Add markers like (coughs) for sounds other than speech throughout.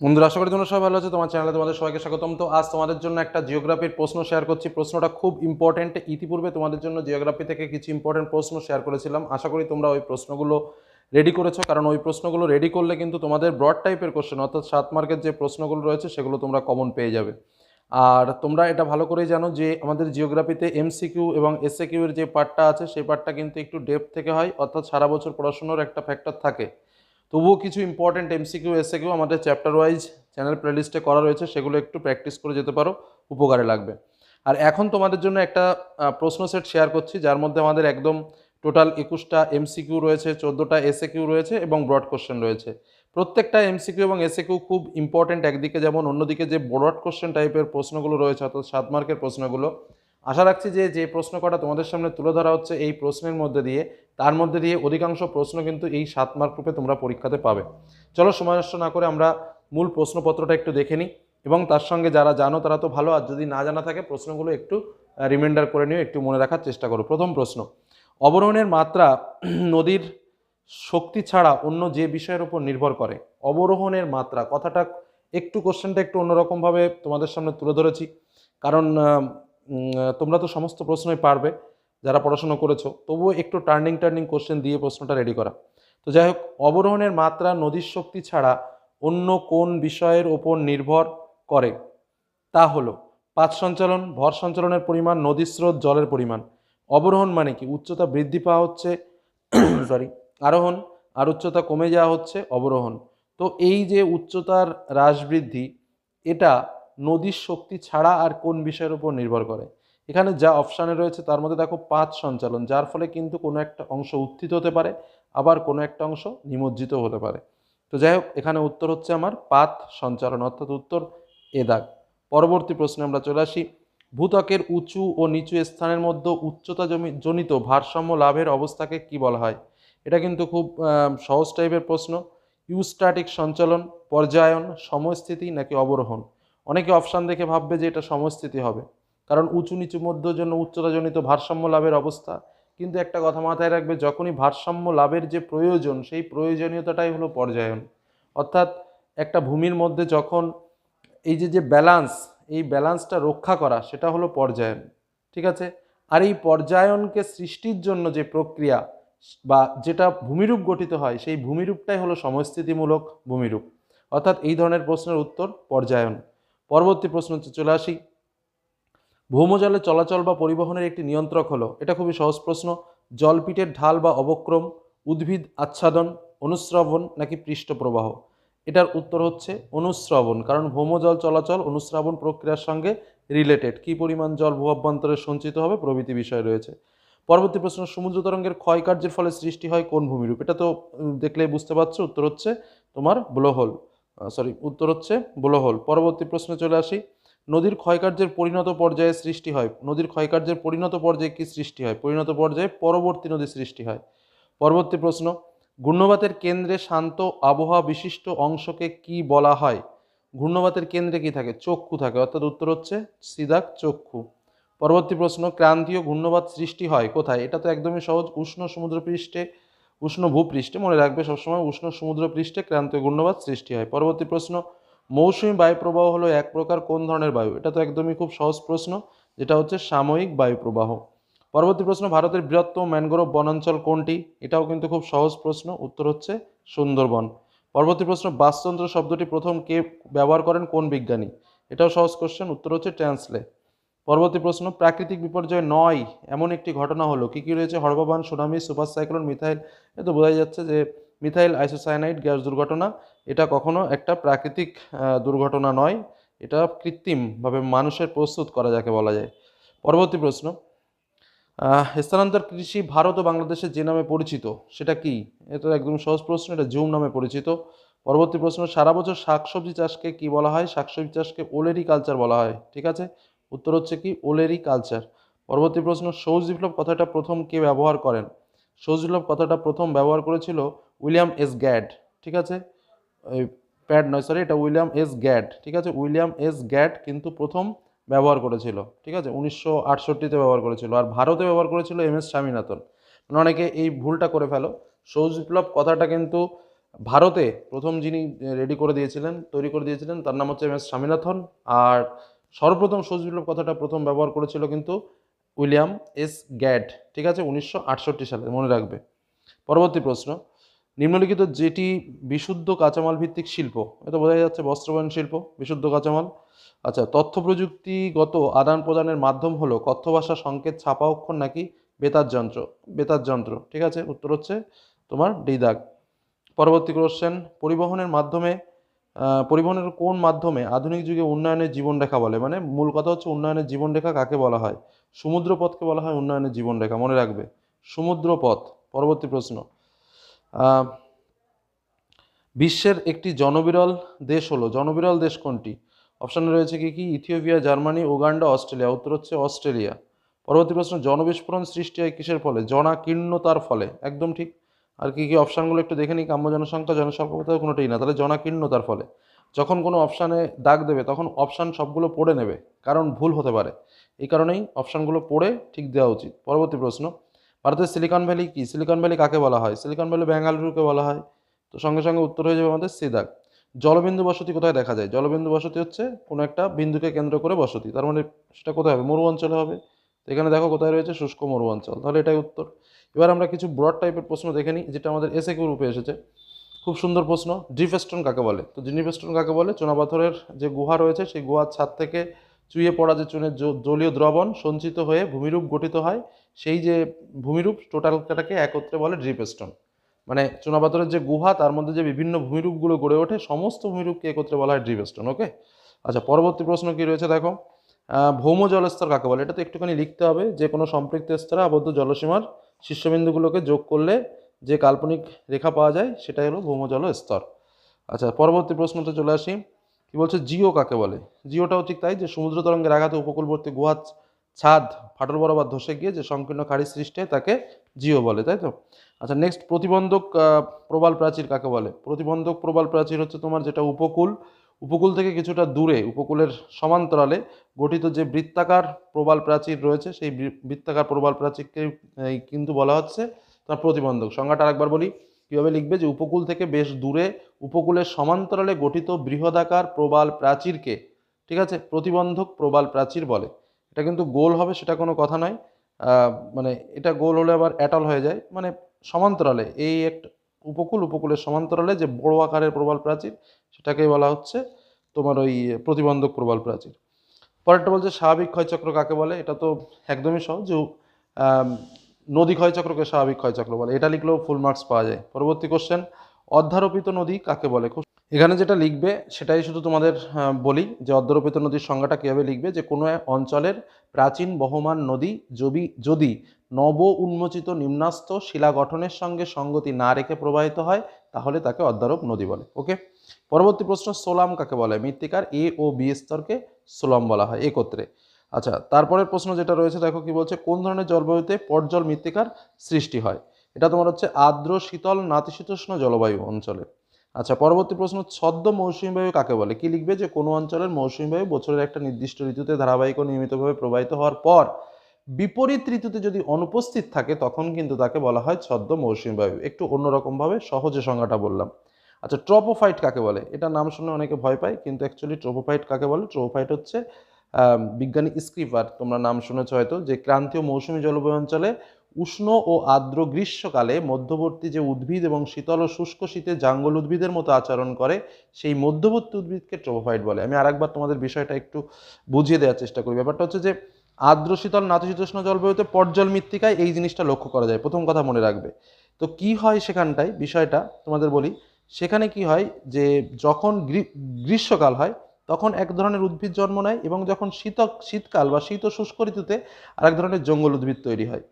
বন্ধুরা, আশা করি তোমরা সবাই ভালো আছো। তোমার চ্যানেলে তোমাদের সবাইকে স্বাগতম। তো আজ তোমাদের জন্য একটা জিওগ্রাফির প্রশ্ন শেয়ার করছি। প্রশ্নটা খুব ইম্পর্টেন্ট ইতিপূর্বে তোমাদের জন্য জিওগ্রাফি থেকে কিছু ইম্পর্টেন্ট প্রশ্ন শেয়ার করেছিলাম। আশা করি তোমরা ওই প্রশ্নগুলো রেডি করেছ। কারণ ওই প্রশ্নগুলো রেডি করলে কিন্তু তোমাদের ব্রড টাইপের কোশ্চেন অর্থাৎ সাত মার্কের যে প্রশ্নগুলো রয়েছে, সেগুলো তোমরা কমন পেয়ে যাবে। আর তোমরা এটা ভালো করেই জানো যে, আমাদের জিওগ্রাফিতে এমসিকিউ এবং এসএকিউ এর যে পার্টটা আছে, সেই পার্টটা কিন্তু একটু ডেপথ থেকে হয়। অর্থাৎ সারা বছর পড়াশোনার একটা ফ্যাক্টর থাকে। তবুও কিছু ইম্পর্টেন্ট এমসিকিউ এসএকিউ আমাদের চ্যাপ্টার ওয়াইজ চ্যানেল প্লেলিস্টে করা রয়েছে, সেগুলো একটু প্র্যাকটিস করে যেতে পারো, উপকারে লাগবে। আর এখন তোমাদের জন্য একটা প্রশ্ন সেট শেয়ার করছি, যার মধ্যে আমাদের একদম টোটাল একুশটা এমসিকিউ রয়েছে, চোদ্দোটা এসএকিউ রয়েছে এবং ব্রড কোশ্চেন রয়েছে। প্রত্যেকটা এমসিকিউ এবং এসএকিউ খুব ইম্পর্টেন্ট একদিকে যেমন অন্যদিকে যে ব্রড কোশ্চেন টাইপের প্রশ্নগুলো রয়েছে, অর্থাৎ সাত মার্কের প্রশ্নগুলো আশা রাখছি যে যে প্রশ্ন কটা তোমাদের সামনে তুলে ধরা হচ্ছে এই প্রশ্নের মধ্যে দিয়ে, তার মধ্যে দিয়ে অধিকাংশ প্রশ্ন কিন্তু এই সাত মার্ক রূপে তোমরা পরীক্ষাতে পাবে। চলো সময় নষ্ট না করে আমরা মূল প্রশ্নপত্রটা একটু দেখে নিই এবং তার সঙ্গে যারা জানো তারা তো ভালো, আর যদি না জানা থাকে প্রশ্নগুলো একটু রিমাইন্ডার করে নিও, একটু মনে রাখার চেষ্টা করো। প্রথম প্রশ্ন, অবরোহণের মাত্রা (clears throat) নদীর শক্তি ছাড়া অন্য যে বিষয়ের উপর নির্ভর করে? অবরোহণের মাত্রা, কথাটা একটু কোশ্চেনটা একটু অন্যরকমভাবে তোমাদের সামনে তুলে ধরেছি। কারণ তোমরা তো সমস্ত প্রশ্নই পারবে যারা পড়াশোনা করেছ। তবুও একটু টার্নিং টার্নিং কোশ্চেন দিয়ে প্রশ্নটা রেডি করা। তো যাই হোক, অবরোহণের মাত্রা নদীর শক্তি ছাড়া অন্য কোন বিষয়ের ওপর নির্ভর করে? তা হলো, পাত সঞ্চালন, ভর সঞ্চালনের পরিমাণ, নদীর স্রোত, জলের পরিমাণ। অবরোহণ মানে কি? উচ্চতা বৃদ্ধি পাওয়া হচ্ছে (coughs) সরি আরোহণ, আর উচ্চতা কমে যাওয়া হচ্ছে অবরোহণ। তো এই যে উচ্চতার হ্রাস বৃদ্ধি, এটা নদীর শক্তি ছাড়া আর কোন বিষয়ের উপর নির্ভর করে। এখানে যা অপশানে রয়েছে তার মধ্যে দেখো পাত সঞ্চালন, যার ফলে কিন্তু কোনো একটা অংশ উত্থিত হতে পারে, আবার কোনো একটা অংশ নিমজ্জিত হতে পারে। তো যাই হোক, এখানে উত্তর হচ্ছে আমার পাত সঞ্চালন, অর্থাৎ উত্তর এ দাগ। পরবর্তী প্রশ্নে আমরা চলে আসি। ভূত্বকের উঁচু ও নিচু স্থানের মধ্যে উচ্চতা জমি জনিত ভারসাম্য লাভের অবস্থাকে কি বলা হয়? এটা কিন্তু খুব সহজ টাইপের প্রশ্ন। ইউস্ট্যাটিক সঞ্চালন, পর্যায়ন সমস্থিতি নাকি অবরোহণ? অনেকে অপশান দেখে ভাববে যে এটা সমস্থিতি হবে। কারণ উঁচু নিচু মধ্য জন্য উচ্চতাজনিত ভারসাম্য লাভের অবস্থা। কিন্তু একটা কথা মাথায় রাখবে, যখনই ভারসাম্য লাভের যে প্রয়োজন, সেই প্রয়োজনীয়তাটাই হলো পর্যায়ন। অর্থাৎ একটা ভূমির মধ্যে যখন এই যে যে ব্যালান্স এই ব্যালান্সটা রক্ষা করা, সেটা হলো পর্যায়ন। ঠিক আছে? আর এই পর্যায়নকে সৃষ্টির জন্য যে প্রক্রিয়া, বা যেটা ভূমিরূপ গঠিত হয়, সেই ভূমিরূপটাই হলো সমস্থিতিমূলক ভূমিরূপ। অর্থাৎ এই ধরনের প্রশ্নের উত্তর পর্যায়ন। পরবর্তী প্রশ্ন হচ্ছে চলে আসি। ভৌমজলে চলাচল বা পরিবহনের একটি নিয়ন্ত্রক হলো এটা খুবই সহজ প্রশ্ন জলপিটের ঢাল বা অবক্রম উদ্ভিদ আচ্ছাদন অনুশ্রবণ নাকি পৃষ্ঠপ্রবাহ? এটার উত্তর হচ্ছে অনুশ্রবণ কারণ ভৌমজল চলাচল অনুশ্রবণ প্রক্রিয়ার সঙ্গে রিলেটেড কী পরিমাণ জল ভূ অভ্যন্তরে সঞ্চিত হবে প্রভৃতি বিষয় রয়েছে। পরবর্তী প্রশ্ন সমুদ্র তরঙ্গের ক্ষয়কার্যের ফলে সৃষ্টি হয় কোন ভূমিরূপ? এটা তো উম, দেখলেই বুঝতে পারছ উত্তর হচ্ছে তোমার ব্লোহোল সরি উত্তর হচ্ছে ব্লোহোল। পরবর্তী প্রশ্নে চলে আসি। নদীর ক্ষয়কার্যের পরিণত পর্যায়ে সৃষ্টি হয়। নদীর ক্ষয়কার্যের পরিণত পর্যায়ে কি সৃষ্টি হয়? পরিণত পর্যায়ে পরবর্তী নদী সৃষ্টি হয়। পরবর্তী প্রশ্ন, ঘূর্ণবাতের কেন্দ্রে শান্ত আবহাওয়া বিশিষ্ট অংশকে কি বলা হয়? ঘূর্ণবাতের কেন্দ্রে কি থাকে? চক্ষু থাকে। অর্থাৎ উত্তর হচ্ছে সিদাক চক্ষু। পরবর্তী প্রশ্ন, ক্রান্তীয় ঘূর্ণবাত সৃষ্টি হয় কোথায়? এটা তো একদমই সহজ। উষ্ণ সমুদ্রপৃষ্ঠে উষ্ণ ভূপৃষ্ঠে, মনে রাখবে সবসময় উষ্ণ সমুদ্রপৃষ্ঠে ক্রান্তীয় ঘূর্ণবাত সৃষ্টি হয়। পরবর্তী প্রশ্ন, মৌসুমী বায়ুপ্রবাহ হলো এক প্রকার কোন ধরনের বায়ু? এটা তো একদমই খুব সহজ প্রশ্ন, যেটা হচ্ছে সাময়িক বায়ুপ্রবাহ। পরবর্তী প্রশ্ন, ভারতের বৃহত্তম ম্যানগ্রোভ বনাঞ্চল কোনটি? এটাও কিন্তু খুব সহজ প্রশ্ন, উত্তর হচ্ছে সুন্দরবন। পরবর্তী প্রশ্ন বাস্তুতন্ত্র শব্দটি প্রথম কে ব্যবহার করেন কোন বিজ্ঞানী? এটাও সহজ কোশ্চেন উত্তর হচ্ছে ট্রান্সলে। পরবর্তী প্রশ্ন, প্রাকৃতিক বিপর্যয় নয়, এমন একটি ঘটনা হলো। কি কি রয়েছে? হর্বাবান সুনামি সুপার সাইক্লোন মিথাইল, এ তো বোঝাই যাচ্ছে যে মিথাইল আইসোসায়ানাইড গ্যাস দুর্ঘটনা, এটা কখনো একটা প্রাকৃতিক দুর্ঘটনা নয়, এটা কৃত্রিমভাবে মানুষের প্রস্তুত করা যাকে বলা যায়। পরবর্তী প্রশ্ন স্থানান্তর কৃষি ভারত ও বাংলাদেশের যে নামে পরিচিত, সেটা কি? এটা একদম সহজ প্রশ্ন, এটা জুম নামে পরিচিত। পরবর্তী প্রশ্ন, সারা বছর শাকসবজি চাষকে কি বলা হয়? শাকসবজি চাষকে ওলেরি কালচার বলা হয়, ঠিক আছে? উত্তর হচ্ছে কি ওলেরি কালচার পরবর্তী প্রশ্ন, সৌজ বিপ্লব কথাটা প্রথম কে ব্যবহার করেন? সৌজ বিপ্লব কথাটা প্রথম ব্যবহার করেছিল উইলিয়াম এস গ্যাড, ঠিক আছে? প্যাড নয় সরি এটা উইলিয়াম এস গ্যাড, ঠিক আছে? উইলিয়াম এস গ্যাড কিন্তু প্রথম ব্যবহার করেছিল, ঠিক আছে? উনিশশো আটষট্টিতে ব্যবহার করেছিল আর ভারতে ব্যবহার করেছিল এম এস স্বামীনাথন। মানে অনেকে এই ভুলটা করে ফেলো। সৌজ বিপ্লব কথাটা কিন্তু ভারতে প্রথম যিনি রেডি করে দিয়েছিলেন, তৈরি করে দিয়েছিলেন, তার নাম হচ্ছে এম এস স্বামীনাথন আর সর্বপ্রথম সবুজ বিপ্লব কথাটা প্রথম ব্যবহার করেছিল কিন্তু উইলিয়াম এস গ্যাড ঠিক আছে, উনিশশো আটষট্টি সালে, মনে রাখবে। পরবর্তী প্রশ্ন, নিম্নলিখিত যেটি বিশুদ্ধ কাঁচামাল ভিত্তিক শিল্প এটা বোঝা যাচ্ছে বস্ত্রবয়ন শিল্প, বিশুদ্ধ কাঁচামাল। আচ্ছা তথ্য প্রযুক্তিগত আদান প্রদানের মাধ্যম হলো কথ্য ভাষা সংকেত, ছাপা অক্ষর নাকি বেতার যন্ত্র বেতার যন্ত্র, ঠিক আছে, উত্তর হচ্ছে তোমার ডি দাগ পরবর্তী কোশ্চেন পরিবহনের মাধ্যমে পরিবহনের কোন মাধ্যমে আধুনিক যুগে উন্নয়নের জীবনরেখা বলে? মানে মূল কথা হচ্ছে উন্নয়নের জীবনরেখা কাকে বলা হয়? সমুদ্রপথকে বলা হয় উন্নয়নের জীবনরেখা, মনে রাখবে। সমুদ্রপথ, পরবর্তী প্রশ্ন। বিশ্বের একটি জনবিরল দেশ হলো, জনবিরল দেশ কোনটি? অপশানে রয়েছে কি কি? Ethiopia, Germany, Uganda, Australia. উত্তর হচ্ছে অস্ট্রেলিয়া। পরবর্তী প্রশ্ন, জনবিস্ফোরণ সৃষ্টি হয় কিসের ফলে? জনাকীর্ণতার ফলে। একদম ঠিক। আর কি কি অপশানগুলো একটু দেখে নিই, কাম্য জনসংখ্যা জনস্বল্পতা কোনোটাই না, তাহলে জনাকীর্ণতার ফলে। যখন কোনো অপশানে দাগ দেবে, তখন অপশান সবগুলো পড়ে নেবে, কারণ ভুল হতে পারে। এই কারণেই অপশানগুলো পড়ে ঠিক দেওয়া উচিত। পরবর্তী প্রশ্ন, ভারতের সিলিকন ভ্যালি কি? সিলিকন ভ্যালি কাকে বলা হয়? সিলিকন ভ্যালি বেঙ্গালুরুকে বলা হয়। তো সঙ্গে সঙ্গে উত্তর হয়ে যাবে আমাদের সিদাক জলবিন্দু বসতি কোথায় দেখা যায়? জলবিন্দু বসতি হচ্ছে কোনো একটা বিন্দুকে কেন্দ্র করে বসতি। তার মানে সেটা কোথায় হবে? মরু অঞ্চলে হবে। তো এখানে দেখো কোথায় রয়েছে শুষ্ক মরু অঞ্চল। তাহলে এটাই উত্তর। এবার আমরা কিছু ব্রড টাইপের প্রশ্ন দেখে নিই, যেটা আমাদের এসে কিউ রূপে এসেছে। খুব সুন্দর প্রশ্ন ড্রিফেস্টন কাকে বলে? তো ড্রিফেস্টন কাকে বলে? চুনাপাথরের যে গুহা রয়েছে, সেই গুহার ছাদ থেকে চুইয়ে পড়া যে চুনের জলীয় দ্রবণ সঞ্চিত হয়ে ভূমিরূপ গঠিত হয়, সেই যে ভূমিরূপ টোটালটাকে একত্রে বলে ড্রিপেস্টন মানে চুনাপাথরের যে গুহা, তার মধ্যে যে বিভিন্ন ভূমিরূপগুলো গড়ে ওঠে, সমস্ত ভূমিরূপকে একত্রে বলা হয় ড্রিপেস্টন ওকে আচ্ছা পরবর্তী প্রশ্ন কি রয়েছে দেখো? ভৌম জলস্তর কাকে বলে? এটা তো একটুখানি লিখতে হবে যে কোনো সম্পৃক্ত স্তরে আবদ্ধ জলসীমার শীর্ষবিন্দুগুলোকে যোগ করলে যে কাল্পনিক রেখা পাওয়া যায়, সেটাই হলো ভৌমজল স্তর। আচ্ছা পরবর্তী প্রশ্নতে চলে আসি। কি বলছে? জিও কাকে বলে? জিওটাও ঠিক তাই যে সমুদ্র তরঙ্গের আঘাতে উপকূলবর্তী গুহা ছাদ ফাটল বরাবর ধসে গিয়ে যে সংকীর্ণ খাড়ি সৃষ্টি তাকে জিও বলে, তাই তো? আচ্ছা নেক্সট প্রতিবন্ধক প্রবাল প্রাচীর কাকে বলে? প্রতিবন্ধক প্রবাল প্রাচীর হচ্ছে তোমার যেটা উপকূল উপকূল থেকে কিছুটা দূরে, উপকূলের সমান্তরালে গঠিত যে বৃত্তাকার প্রবাল প্রাচীর রয়েছে, সেই বৃত্তাকার প্রবাল প্রাচীরকে কিন্তু বলা হচ্ছে তার প্রতিবন্ধক। সংজ্ঞাটা আরেকবার বলি, কীভাবে লিখবে? যে উপকূল থেকে বেশ দূরে, উপকূলের সমান্তরালে গঠিত বৃহদাকার প্রবাল প্রাচীরকে, ঠিক আছে? প্রতিবন্ধক প্রবাল প্রাচীর বলে। এটা কিন্তু গোল হবে, সেটা কোনো কথা নয়। মানে এটা গোল হলে আবার অ্যাটল হয়ে যায়। মানে সমান্তরালে, এই একটা উপকূল, উপকূলের সমান্তরালে যে বড় আকারের প্রবাল প্রাচীর, সেটাকেই বলা হচ্ছে তোমার ওই প্রতিবন্ধক প্রবাল প্রাচীর। পরেরটা বলছে স্বাভাবিক ক্ষয়চক্র কাকে বলে? এটা তো একদমই সহজ। যে নদী ক্ষয়চক্রকে স্বাভাবিক ক্ষয়চক্র বলে। এটা লিখলেও ফুল মার্কস পাওয়া যায়। পরবর্তী কোশ্চেন অধ্যারোপিত নদী কাকে বলে? খুব এখানে যেটা লিখবে, সেটাই শুধু তোমাদের বলি যে অধ্যারোপিত নদীর সংজ্ঞাটা কীভাবে লিখবে, যে কোনো অঞ্চলের প্রাচীন বহমান নদী যদি যদি নব উন্মোচিত নিম্নাস্ত শিলা গঠনের সঙ্গে সঙ্গতি না রেখে প্রবাহিত হয়, তাহলে তাকে অধ্যারোপ নদী বলে, ওকে? পরবর্তী প্রশ্ন, সোলাম কাকে বলে? মৃত্তিকার এ ও বি স্তরকে সোলাম বলা হয় একত্রে। আচ্ছা তারপরের প্রশ্ন যেটা রয়েছে, দেখো কি বলছে, কোন ধরনের জলবায়ুতে পটজল মৃত্তিকার সৃষ্টি হয়? এটা তোমার হচ্ছে আর্দ্র, শীতল, নাতিশীতোষ্ণ জলবায়ু অঞ্চলে। আচ্ছা পরবর্তী প্রশ্ন, ছদ্ম মৌসুমী বায়ু কাকে বলে? কি লিখবে যে কোনো অঞ্চলের মৌসুমী বায়ু বছরের একটা নির্দিষ্ট ঋতুতে ধারাবাহিক ও নিয়মিতভাবে প্রবাহিত হওয়ার পর বিপরীত ঋতুতে যদি অনুপস্থিত থাকে, তখন কিন্তু তাকে বলা হয় ছদ্ম মৌসুমী বায়ু। একটু অন্যরকমভাবে সহজে সংজ্ঞাটা বললাম। আচ্ছা ট্রপোফাইট কাকে বলে? এটা নাম শুনে অনেকে ভয় পায়, কিন্তু অ্যাকচুয়ালি ট্রোপোফাইট কাকে বলে? ট্রোপোফাইট হচ্ছে বিজ্ঞানী স্ক্রিপার, তোমরা নাম শুনেছ হয়তো, যে ক্রান্তীয় মৌসুমী জলবায়ু অঞ্চলে উষ্ণ ও আর্দ্র গ্রীষ্মকালে মধ্যবর্তী যে উদ্ভিদ এবং শীতল ও শুষ্ক শীতে জাঙ্গল উদ্ভিদের মতো আচরণ করে, সেই মধ্যবর্তী উদ্ভিদকে ট্রোপোফাইট বলে। আমি আরেকবার তোমাদের বিষয়টা একটু বুঝিয়ে দেওয়ার চেষ্টা করি। ব্যাপারটা হচ্ছে যে, আর্দ্র, শীতল, নাতিশীতোষ্ণ জলবায়ুতে পটজল মৃত্তিকায় এই জিনিসটা লক্ষ্য করা যায়। প্রথম কথা মনে রাখবে। তো কি হয় সেখানটায়? বিষয়টা তোমাদের বলি। সেখানে কি হয় যে, যখন গ্রীষ্মকাল হয়, তখন এক ধরনের উদ্ভিদ জন্ম নেয় এবং যখন শীত শীতকাল বা শীত ও শুষ্ক ঋতুতে আরেক ধরনের জঙ্গল উদ্ভিদ তৈরি হয়।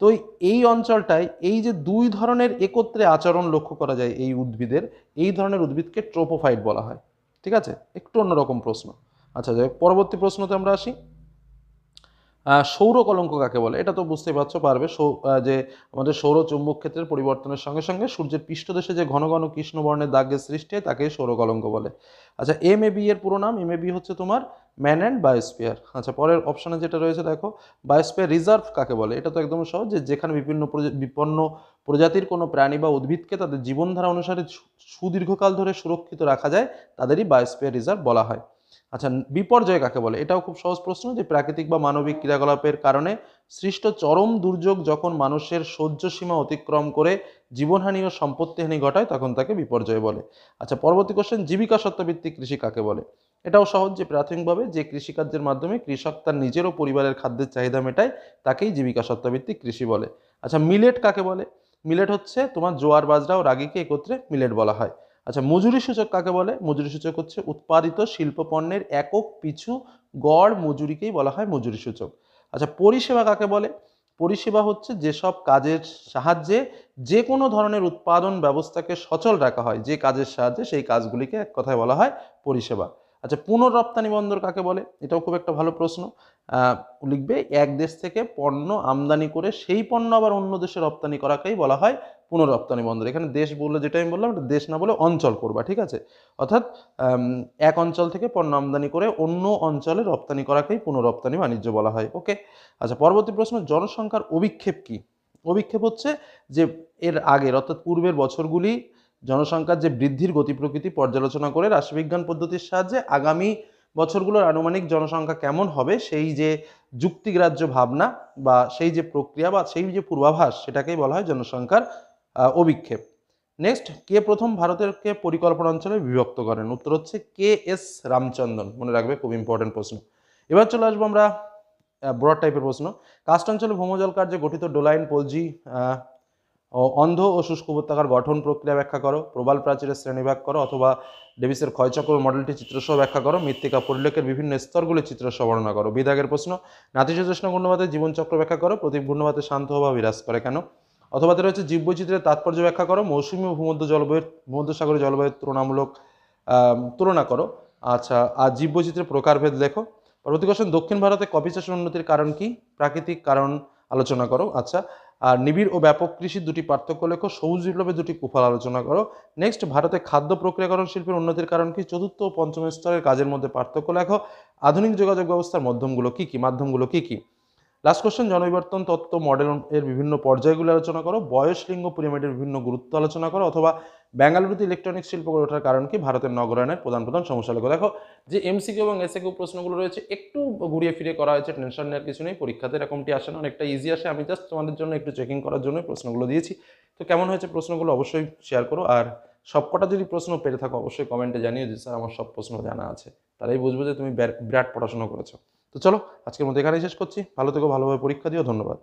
তো এই অঞ্চলটায় এই যে দুই ধরনের একত্রে আচরণ লক্ষ্য করা যায় এই উদ্ভিদের, এই ধরনের উদ্ভিদকে ট্রোপোফাইট বলা হয়। ঠিক আছে? একটু অন্যরকম প্রশ্ন। আচ্ছা যাই পরবর্তী প্রশ্নতে আমরা আসি। সৌর কলঙ্ক কাকে বলে? এটা তো বুঝতেই পারছ, পারবে। যে আমাদের সৌর চুম্বক ক্ষেত্রের পরিবর্তনের সঙ্গে সঙ্গে সূর্যের পৃষ্ঠদেশে যে ঘন ঘন কৃষ্ণ বর্ণের দাগের সৃষ্টি হয় তাকে সৌর কলঙ্ক বলে। আচ্ছা এম এ বি এর পুরো নাম? এম এ বি হচ্ছে তোমার ম্যান অ্যান্ড বায়োস্পিয়ার আচ্ছা পরের অপশানে যেটা রয়েছে, দেখো বায়োস্পিয়ার রিজার্ভ কাকে বলে? এটা তো একদম সহজ যে যেখানে বিভিন্ন বিপন্ন প্রজাতির কোনো প্রাণী বা উদ্ভিদকে তাদের জীবনধারা অনুসারে সুদীর্ঘকাল ধরে সুরক্ষিত রাখা যায়, তাদেরই বায়োস্ফিয়ার রিজার্ভ বলা হয়। আচ্ছা বিপর্যয় কাকে বলে? এটাও খুব সহজ প্রশ্ন যে প্রাকৃতিক বা মানবিক ক্রিয়াকলাপের কারণে সৃষ্ট চরম দুর্যোগ যখন মানুষের সহ্য সীমা অতিক্রম করে জীবনহানি ও সম্পত্তিহানি ঘটায়, তখন তাকে বিপর্যয় বলে। আচ্ছা পরবর্তী কোশ্চেন জীবিকা সত্ত্বভিত্তিক কৃষি কাকে বলে? এটাও সহজ যে প্রাথমিকভাবে যে কৃষিকার্যের মাধ্যমে কৃষক তার নিজের ও পরিবারের খাদ্যের চাহিদা মেটায়, তাকেই জীবিকা সত্ত্বভিত্তিক কৃষি বলে। আচ্ছা মিলেট কাকে বলে? মিলেট হচ্ছে তোমার জোয়ার, বাজরা ও রাগিকে একত্রে মিলেট বলা হয়। আচ্ছা মজুরি সূচক কাকে বলে? মজুরি সূচক হচ্ছে উৎপাদিত শিল্প পণ্যের একক পিছু গড় মজুরিকেই বলা হয় মজুরি সূচক। আচ্ছা পরিষেবা কাকে বলে? পরিষেবা হচ্ছে যেসব কাজের সাহায্যে যে কোনো ধরনের উৎপাদন ব্যবস্থাকে সচল রাখা হয়, যে কাজের সাহায্যে সেই কাজগুলিকে এক কথায় বলা হয় পরিষেবা। আচ্ছা পুনর্রপ্তানি বন্দর কাকে বলে? এটাও খুব একটা ভালো প্রশ্ন। লিখবে, এক দেশ থেকে পণ্য আমদানি করে সেই পণ্য আবার অন্য দেশে রপ্তানি করাকেই বলা হয় পুনর্রপ্তানি বন্দর এখানে দেশ বললে যেটা আমি বললাম, এটা দেশ না বলে অঞ্চল করবা, ঠিক আছে? অর্থাৎ এক অঞ্চল থেকে পণ্য আমদানি করে অন্য অঞ্চলে রপ্তানি করাকেই পুনর্রপ্তানি বাণিজ্য বলা হয়, ওকে? আচ্ছা পরবর্তী প্রশ্ন, জনসংখ্যার অভিক্ষেপ কি? অভিক্ষেপ হচ্ছে যে এর আগের, অর্থাৎ পূর্বের বছরগুলি জনসংখ্যার যে বৃদ্ধির গতি প্রকৃতি পর্যালোচনা করে রাষ্ট্রবিজ্ঞান পদ্ধতির সাহায্যে আগামী বছরগুলোর আনুমানিক জনসংখ্যা কেমন হবে, সেই যে যুক্তিগ্রাহ্য ভাবনা বা সেই যে প্রক্রিয়া বা সেই যে পূর্বাভাস, সেটাকেই বলা হয় জনসংখ্যার অভিক্ষেপ। নেক্সট কে প্রথম ভারতেরকে পরিকল্পনা অঞ্চলে বিভক্ত করেন? উত্তর হচ্ছে কে এস রামচন্দ্রন। মনে রাখবে, খুব ইম্পর্টেন্ট প্রশ্ন। এবার চলে আসব আমরা ব্রড টাইপের প্রশ্ন। কাস্ট অঞ্চলে ভৌমজল কার্যে গঠিত ডোলাইন, পলজি অন্ধ ও শুষ্ক উপত্যকার গঠন প্রক্রিয়া ব্যাখ্যা করো। প্রবাল প্রাচীরের শ্রেণীভাগ করো, অথবা ডেভিসের ক্ষয়চক্র মডেলটি চিত্রসহ ব্যাখ্যা করো। মৃত্তিকা পরিলেখের বিভিন্ন স্তরগুলি চিত্রসহ বর্ণনা করো। বিধাগের প্রশ্ন, নাতিশীতোষ্ণ ঘূর্ণবাতের জীবনচক্র ব্যাখ্যা করো। প্রতীপ ঘূর্ণবাতে শান্ত হওয়া বিরাজ করে কেন? অথবা তার হচ্ছে জীববৈচিত্র্যের তাৎপর্য ব্যাখ্যা করো, মৌসুমী ও ভূমধ্য জলবায়ুর ভূমধ্যসাগরের জলবায়ুর তুলনামূলক তুলনা করো। আচ্ছা আর জীববৈচিত্র্যের প্রকারভেদ লেখো। পরবর্তী কোশ্চেন দক্ষিণ ভারতে কফি চাষের উন্নতির কারণ কি? প্রাকৃতিক কারণ আলোচনা করো। আচ্ছা আর নিবিড় ও ব্যাপক কৃষির দুটি পার্থক্য লেখো, সবুজ বিপ্লবের দুটি কুফল আলোচনা করো। নেক্সট ভারতে খাদ্য প্রক্রিয়াকরণ শিল্পের উন্নতির কারণ কি? চতুর্থ ও পঞ্চম স্তরের কাজের মধ্যে পার্থক্য লেখো। আধুনিক যোগাযোগ ব্যবস্থার মাধ্যমগুলো কি কি? মাধ্যমগুলো কি কি? লাস্ট কোশ্চেন জনবিবর্তন তত্ত্ব মডেল এর বিভিন্ন পর্যায়গুলো আলোচনা করো। বয়স, লিঙ্গ পিরামিডের বিভিন্ন গুরুত্ব আলোচনা করো অথবা বেঙ্গালুরুতে ইলেকট্রনিক শিল্প গড়ে ওঠার কারণ কি? ভারতের নগরায়নের প্রধান প্রধান সমস্যা লেখো দেখো, যে এমসিকিউ এবং এসএকিউ প্রশ্নগুলো রয়েছে, একটু ঘুরিয়ে ফিরে করা হয়েছে টেনশন নেওয়ার কিছু নেই। পরীক্ষাতে এরকমটি আসে না, অনেকটা ইজি আসে। আমি জাস্ট তোমাদের জন্য একটু চেকিং করার জন্য প্রশ্নগুলো দিয়েছি। তো কেমন হয়েছে প্রশ্নগুলো অবশ্যই শেয়ার করো। আর সবকটা যদি প্রশ্ন পেরে থাকো, অবশ্যই কমেন্টে জানিয়ে যে স্যার, আমার সব প্রশ্ন জানা আছে। তারাই বুঝব যে তুমি বিরাট পড়াশোনা করেছ। তো চলো আজকের মধ্যে এখানেই শেষ করছি। ভালো থেকো ভালোভাবে পরীক্ষা দিও ধন্যবাদ।